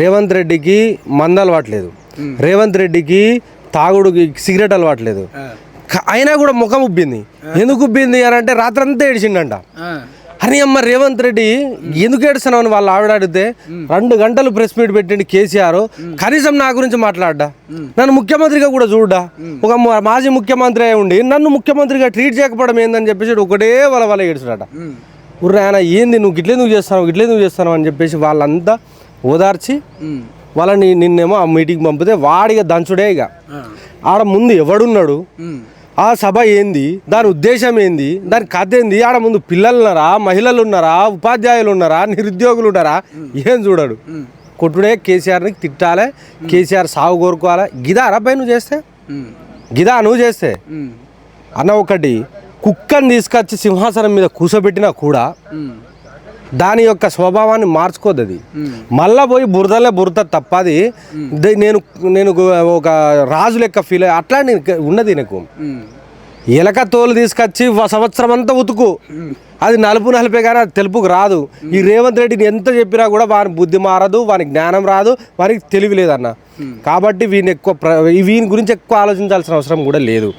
రేవంత్ రెడ్డికి మంద అలవాట్లేదు రేవంత్ రెడ్డికి తాగుడుకి సిగరెట్ అలవాట్లేదు. అయినా కూడా ముఖం ఉబ్బింది. ఎందుకు ఉబ్బింది అని అంటే రాత్రంతా ఏడిచిండంట. అని అమ్మ రేవంత్ రెడ్డి ఎందుకు ఏడుస్తున్నావు అని వాళ్ళు ఆవిడ అడిగితే రెండు గంటలు ప్రెస్ మీట్ పెట్టిండి కేసీఆర్. కనీసం నా గురించి మాట్లాడ్డా? నన్ను ముఖ్యమంత్రిగా కూడా చూడ్డా? ఒక మాజీ ముఖ్యమంత్రి అయి ఉండి నన్ను ముఖ్యమంత్రిగా ట్రీట్ చేయకపోవడం ఏందని చెప్పేసి ఒకటే వాళ్ళ వాళ్ళ ఏడుచుడట ఉర్రా ఆయన ఏంది నువ్వు? గిట్లే నువ్వు చేస్తావు గిట్లే నువ్వు చేస్తావు అని చెప్పేసి వాళ్ళంతా ఓదార్చి వాళ్ళని నిన్నేమో ఆ మీటింగ్ పంపితే వాడిగా దంచుడే ఇక. ఆడ ముందు ఎవడున్నాడు? ఆ సభ ఏంది? దాని ఉద్దేశం ఏంది? దాని కథ ఏంది? ఆడ ముందు పిల్లలు ఉన్నారా మహిళలు ఉన్నారా ఉపాధ్యాయులు ఉన్నారా నిరుద్యోగులు ఉన్నారా ఏం చూడడు. కొట్టుడే కేసీఆర్ని తిట్టాలే కేసీఆర్ సాగు కోరుకోవాలి. గిదా అరబ్బాయి నువ్వు చేస్తే? గిదా నువ్వు చేస్తే? అన్న ఒకటి కుక్కని తీసుకొచ్చి సింహాసనం మీద కూర్చోబెట్టినా కూడా దాని యొక్క స్వభావాన్ని మార్చుకోదు అది. మళ్ళా పోయి బురదలే బురద తప్పది. అది నేను నేను ఒక రాజు లెక్క ఫీల్ అట్లా నేను ఉన్నది నాకు ఎలక తోలు తీసుకొచ్చి సంవత్సరం అంతా ఉతుకు. అది నలుపు నలిపే కానీ అది తెలుపుకు రాదు. ఈ రేవంత్ రెడ్డిని ఎంత చెప్పినా కూడా వాని బుద్ధి మారదు వాని జ్ఞానం రాదు వానికి తెలివి లేదన్న. కాబట్టి వీని ఎక్కువ ప్ర- వీని గురించి ఎక్కువ ఆలోచించాల్సిన అవసరం కూడా లేదు.